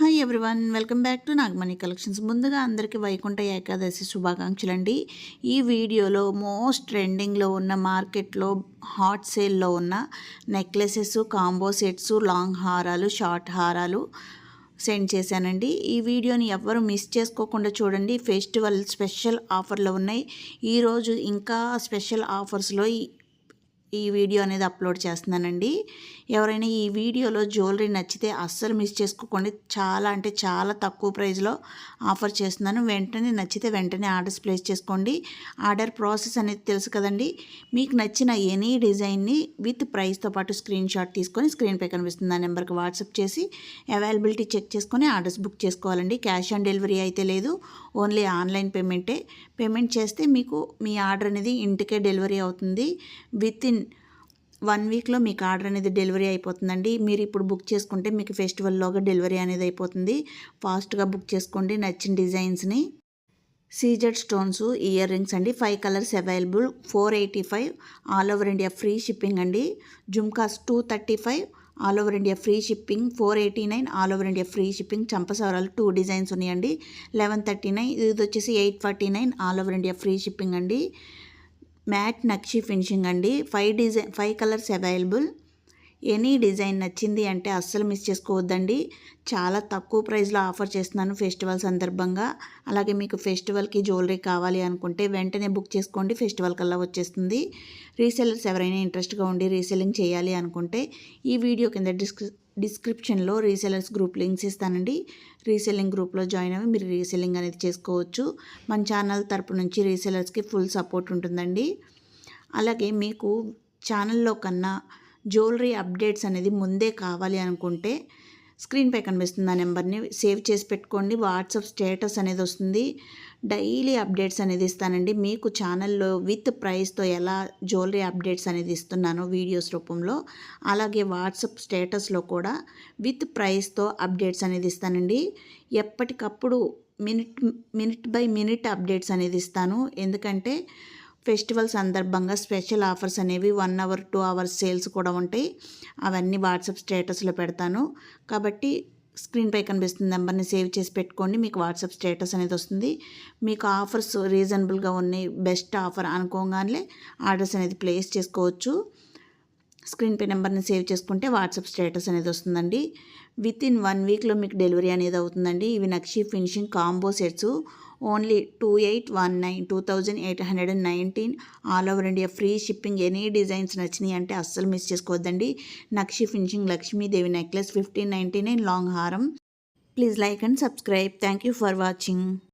Hi everyone welcome back to Nagamani collections ముందుగా అందరికీ వైకుంఠ ఏకాదశి శుభాకాంక్షలు అండి ఈ వీడియోలో మోస్ట్ ట్రెండింగ్లో ఉన్న మార్కెట్లో హాట్ సేల్లో ఉన్న నెక్లెసెస్ కాంబో సెట్స్ లాంగ్ హారాలు షార్ట్ హారాలు సెండ్ చేశానండి. ఈ వీడియోని ఎవ్వరు మిస్ చేసుకోకుండా చూడండి. ఫెస్టివల్ స్పెషల్ ఆఫర్లు ఉన్నాయి. ఈరోజు ఇంకా స్పెషల్ ఆఫర్స్లో ఈ వీడియో అనేది అప్లోడ్ చేస్తున్నానండి. ఎవరైనా ఈ వీడియోలో జ్యువెలరీ నచ్చితే అస్సలు మిస్ చేసుకోకండి. చాలా అంటే చాలా తక్కువ ప్రైస్లో ఆఫర్ చేస్తున్నాను. వెంటనే నచ్చితే వెంటనే ఆర్డర్స్ ప్లేస్ చేసుకోండి. ఆర్డర్ ప్రాసెస్ అనేది తెలుసు కదండి. మీకు నచ్చిన ఎనీ డిజైన్ని విత్ ప్రైస్తో పాటు స్క్రీన్ షాట్ తీసుకొని స్క్రీన్పై కనిపిస్తుంది ఆ నెంబర్కి వాట్సాప్ చేసి అవైలబిలిటీ చెక్ చేసుకొని ఆర్డర్స్ బుక్ చేసుకోవాలండి. క్యాష్ ఆన్ డెలివరీ అయితే లేదు. Only online పేమెంటే. పేమెంట్ చేస్తే మీకు మీ ఆర్డర్ అనేది ఇంటికే డెలివరీ అవుతుంది. విత్ ఇన్ వన్ వీక్లో మీకు ఆర్డర్ అనేది డెలివరీ అయిపోతుందండి. మీరు ఇప్పుడు బుక్ చేసుకుంటే మీకు ఫెస్టివల్లోగా డెలివరీ అనేది అయిపోతుంది. ఫాస్ట్గా బుక్ చేసుకోండి. నచ్చిన డిజైన్స్ని. సీజెడ్ స్టోన్స్ ఇయర్ రింగ్స్ అండి. Five colours available. Four eighty five. All over India free shipping అండి. Jhumkas two thirty five. All over India free shipping. Four eighty nine. All over India free shipping. చంపసవరాలు two designs ఉన్నాయండి. Eleven thirty nine. ఇది వచ్చేసి eight forty nine. All over India free shipping అండి. Matte nakshi finishing అండి. Five design five colours available. Any design నచ్చింది అంటే అస్సలు miss చేసుకోవద్దండి. చాలా తక్కువ ప్రైస్లో ఆఫర్ చేస్తున్నాను ఫెస్టివల్ సందర్భంగా. అలాగే మీకు ఫెస్టివల్కి జ్యువెలరీ కావాలి అనుకుంటే వెంటనే బుక్ చేసుకోండి. ఫెస్టివల్ కల్లా వచ్చేస్తుంది. రీసెలర్స్ ఎవరైనా ఇంట్రెస్ట్గా ఉండి రీసెల్లింగ్ చేయాలి అనుకుంటే ఈ వీడియో కింద డిస్క్రి డిస్క్రిప్షన్లో రీసెలర్స్ గ్రూప్ లింక్స్ ఇస్తానండి. రీసెల్లింగ్ గ్రూప్లో జాయిన్ అవ్వి మీరు రీసెల్లింగ్ అనేది చేసుకోవచ్చు. మన ఛానల్ తరపు నుంచి రీసెలర్స్కి ఫుల్ సపోర్ట్ ఉంటుందండి. అలాగే మీకు ఛానల్లో కన్నా జ్యువెలరీ అప్డేట్స్ అనేది ముందే కావాలి అనుకుంటే స్క్రీన్పై కనిపిస్తుంది ఆ నెంబర్ని. సేవ్ చేసి పెట్టుకోండి. వాట్సాప్ స్టేటస్ అనేది వస్తుంది. డైలీ అప్డేట్స్ అనేది ఇస్తానండి. మీకు ఛానల్లో విత్ ప్రైస్తో ఎలా జ్యువెలరీ అప్డేట్స్ అనేది ఇస్తున్నానో వీడియోస్ రూపంలో అలాగే వాట్సాప్ స్టేటస్లో కూడా విత్ ప్రైస్తో అప్డేట్స్ అనేది ఇస్తానండి. ఎప్పటికప్పుడు minute minute by minute updates అనేది ఇస్తాను. ఎందుకంటే ఫెస్టివల్ సందర్భంగా స్పెషల్ ఆఫర్స్ అనేవి one hour two hours sales కూడా ఉంటాయి. అవన్నీ వాట్సాప్ స్టేటస్లో పెడతాను. కాబట్టి స్క్రీన్పై కనిపిస్తుంది నెంబర్ని సేవ్ చేసి పెట్టుకోండి. మీకు వాట్సాప్ స్టేటస్ అనేది వస్తుంది. మీకు ఆఫర్స్ రీజనబుల్గా ఉన్నాయి బెస్ట్ ఆఫర్ అనుకోగానే ఆర్డర్స్ అనేది ప్లేస్ చేసుకోవచ్చు. స్క్రీన్ పే నెంబర్ని సేవ్ చేసుకుంటే వాట్సాప్ స్టేటస్ అనేది వస్తుందండి. విత్ ఇన్ వన్ వీక్లో మీకు డెలివరీ అనేది అవుతుందండి. ఇవి nakshi finishing combo sets. Only two eight one nine two thousand eight hundred and nineteen all over India free shipping any designs నచ్చినాయి అంటే అస్సలు మిస్ చేసుకోవద్దండి. Nakshi finishing Lakshmidevi necklace fifteen ninety nine long హారం please like and subscribe thank you for watching